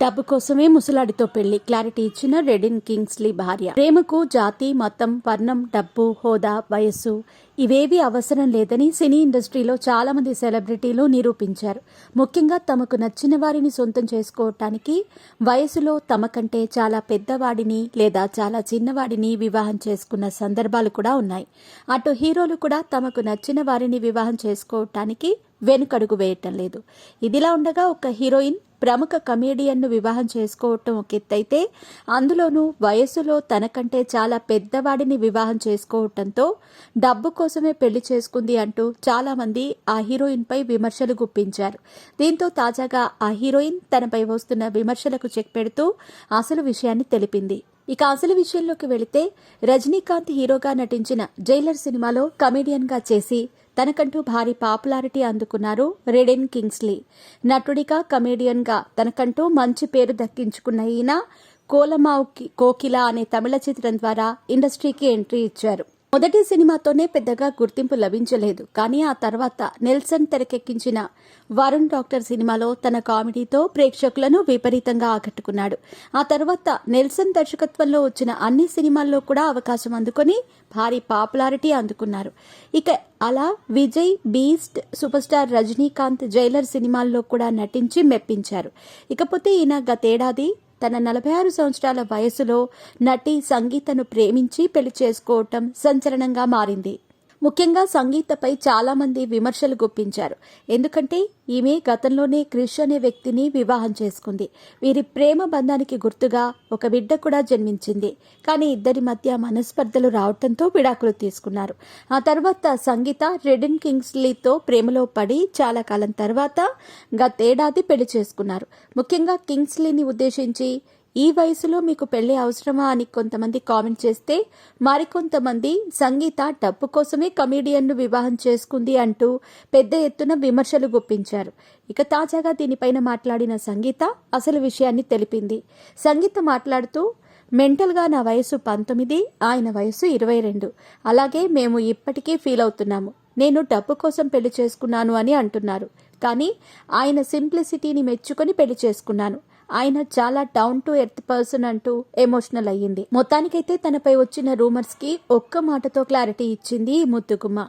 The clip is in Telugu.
డబ్బు కోసమే ముసలాడితో పెళ్ళి. క్లారిటీ ఇచ్చిన రెడిన్ కింగ్స్లీ భార్య. ప్రేమకు జాతి మతం వర్ణం డబ్బు హోదా వయస్సు ఇవేవి అవసరం లేదని సినీ ఇండస్ట్రీలో చాలా మంది సెలబ్రిటీలు నిరూపించారు. ముఖ్యంగా తమకు నచ్చిన వారిని సొంతం చేసుకోవటానికి వయసులో తమ కంటే చాలా పెద్దవాడిని లేదా చాలా చిన్నవాడిని వివాహం చేసుకున్న సందర్భాలు కూడా ఉన్నాయి. అటు హీరోలు కూడా తమకు నచ్చిన వారిని వివాహం చేసుకోవటానికి వెనుకడుగు వేయటం లేదు. ఇదిలా ఉండగా ఒక హీరోయిన్ ప్రముఖ కమేడియన్ను వివాహం చేసుకోవటం ఒక ఎత్తైతే అందులోనూ వయసులో తనకంటే చాలా పెద్దవాడిని వివాహం చేసుకోవటంతో డబ్బు కోసమే పెళ్ళి చేసుకుంది అంటూ చాలామంది ఆ హీరోయిన్పై విమర్శలు గుప్పించారు. దీంతో తాజాగా ఆ హీరోయిన్ తనపై వస్తున్న విమర్శలకు చెక్ పెడుతూ అసలు విషయాన్ని తెలిపింది. ఇక అసలు విషయంలోకి వెళితే రజనీకాంత్ హీరోగా నటించిన జైలర్ సినిమాలో కమెడియన్గా చేసి తనకంటూ భారీ పాపులారిటీ అందుకున్నారు రెడెన్ కింగ్స్లీ. నటుడిగా కమెడియన్గా తనకంటూ మంచి పేరు దక్కించుకున్న ఈయన కోలమావు కోకిల అనే తమిళ చిత్రం ద్వారా ఇండస్ట్రీకి ఎంట్రీ ఇచ్చారు. మొదటి సినిమాతోనే పెద్దగా గుర్తింపు లభించలేదు. కానీ ఆ తర్వాత నెల్సన్ తెరకెక్కించిన వరుణ్ డాక్టర్ సినిమాలో తన కామెడీతో ప్రేక్షకులను విపరీతంగా ఆకట్టుకున్నాడు. ఆ తర్వాత నెల్సన్ దర్శకత్వంలో వచ్చిన అన్ని సినిమాల్లో కూడా అవకాశం అందుకొని భారీ పాపులారిటీ అందుకున్నారు. ఇక అలా Vijay Beast super star Rajinikanth Jailer సినిమాల్లో కూడా నటించి మెప్పించారు. ఇకపోతే ఈయన గతేడాది తన నలభై ఆరు సంవత్సరాల వయసులో నటి సంగీతను ప్రేమించి పెళ్ళి చేసుకోవటం సంచలనంగా మారింది. ముఖ్యంగా సంగీతపై చాలా మంది విమర్శలు గుప్పించారు. ఎందుకంటే ఈమె గతంలోనే క్రిష్ అనే వ్యక్తిని వివాహం చేసుకుంది. వీరి ప్రేమ బంధానికి గుర్తుగా ఒక బిడ్డ కూడా జన్మించింది. కానీ ఇద్దరి మధ్య మనస్పర్ధలు రావడంతో విడాకులు తీసుకున్నారు. ఆ తర్వాత సంగీత రెడెన్ కింగ్స్లీతో ప్రేమలో పడి చాలా కాలం తర్వాత గతేడాది పెళ్ళి చేసుకున్నారు. ముఖ్యంగా కింగ్స్లీని ఉద్దేశించి ఈ వయసులో మీకు పెళ్ళి అవసరమా అని కొంతమంది కామెంట్ చేస్తే మరికొంతమంది సంగీత డబ్బు కోసమే కమీడియన్ను వివాహం చేసుకుంది అంటూ పెద్ద ఎత్తున విమర్శలు గుప్పించారు. ఇక తాజాగా దీనిపైన మాట్లాడిన సంగీత అసలు విషయాన్ని తెలిపింది. సంగీత మాట్లాడుతూ మెంటల్గా నా వయసు పంతొమ్మిది ఆయన వయసు ఇరవై రెండు. అలాగే మేము ఇప్పటికీ ఫీల్ అవుతున్నాము. నేను డబ్బు కోసం పెళ్ళి చేసుకున్నాను అని అంటున్నారు. కానీ ఆయన సింప్లిసిటీని మెచ్చుకొని పెళ్ళి చేసుకున్నాను. ఆయన చాలా డౌన్ టు ఎర్త్ పర్సన్ అంటూ ఎమోషనల్ అయ్యింది. మొత్తానికైతే తనపై వచ్చిన రూమర్స్కి ఒక్క మాటతో క్లారిటీ ఇచ్చింది ముద్దుగుమ్మ.